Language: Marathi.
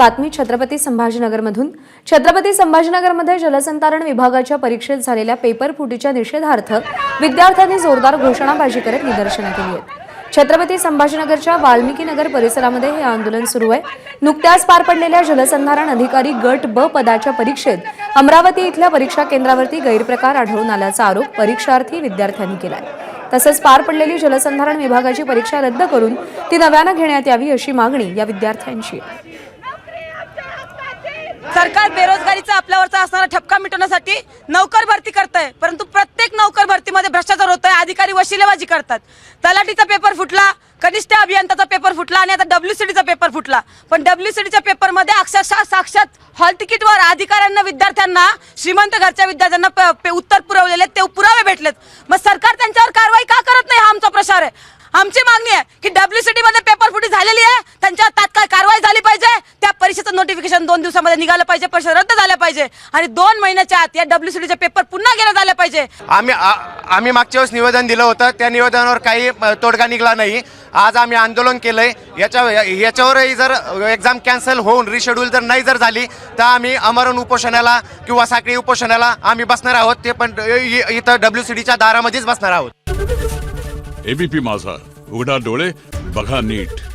बातमी छत्रपती संभाजीनगरमधून. छत्रपती संभाजीनगरमध्ये जलसंधारण विभागाच्या परीक्षेत झालेल्या पेपर फुटीच्या निषेधार्थ विद्यार्थ्यांनी जोरदार घोषणाबाजी करत निदर्शनं केली आहेत. छत्रपती संभाजीनगरच्या वाल्मिकी नगर परिसरामध्ये हे आंदोलन सुरू आहे. नुकत्याच पार पडलेल्या जलसंधारण अधिकारी गट ब पदाच्या परीक्षेत अमरावती इथल्या परीक्षा केंद्रावरती गैरप्रकार आढळून आल्याचा आरोप परीक्षार्थी विद्यार्थ्यांनी केला आहे तसंच पार पडलेली जलसंधारण विभागाची परीक्षा रद्द करून ती नव्यानं घेण्यात यावी अशी मागणी या विद्यार्थ्यांची आहे. सरकार बेरोजगारीचा आपल्यावरचा असणारा ठपका मिटवण्यासाठी नौकर भरती करतंय. परंतु प्रत्येक नौकर भरतीमध्ये भ्रष्टाचार होतोय अधिकारी वशिलेबाजी करतात. तलाठीचा पेपर फुटला कनिष्ठ अभियंताचा पेपर फुटला आणि आता डब्ल्यूसीडीचा पेपर फुटला. पण डब्ल्यूसीडीच्या पेपरमध्ये अक्षरशः साक्षात हॉल तिकीटवर अधिकाऱ्यांना विद्यार्थ्यांना श्रीमंत घरच्या विद्यार्थ्यांना उत्तर पुरवलेले आहेत, ते पुरावे भेटलेत. मग सरकार त्यांच्यावर कारवाई का करत नाही हा आमचा प्रसार आहे. आमची मागणी आहे की डब्ल्यू मध्ये पेपर फुटी झालेली आहे त्यांच्यावर तात्काळ कारवाई झाली नोटिफिकेशन दोन दिवसामध्ये निघालं पाहिजे परीक्षा रद्द झाल्या पाहिजे. आणि दोन महिन्याच्या आत या डब्ल्यूसीडीचे पेपर पुन्हा घेण्यात आले पाहिजे. आम्ही आ- आम्ही मागच्या वेळेस निवेदन दिलं होतं. त्या निवेदनावर काही तोडगा निघाला नाही. आज आम्ही आंदोलन केलंय. याच्या याच्यावरही जर एक्झाम कॅन्सल होऊन रिशेड्यूल जर नाही जर झाली तर आम्ही अमरण उपोषणाला किंवा साखळी उपोषणाला आम्ही बसणार आहोत. ते पण इथं डब्ल्यू सी डीच्या दारामध्येच बसणार आहोत. एबीपी माझा उघडा डोळे बघा नीट.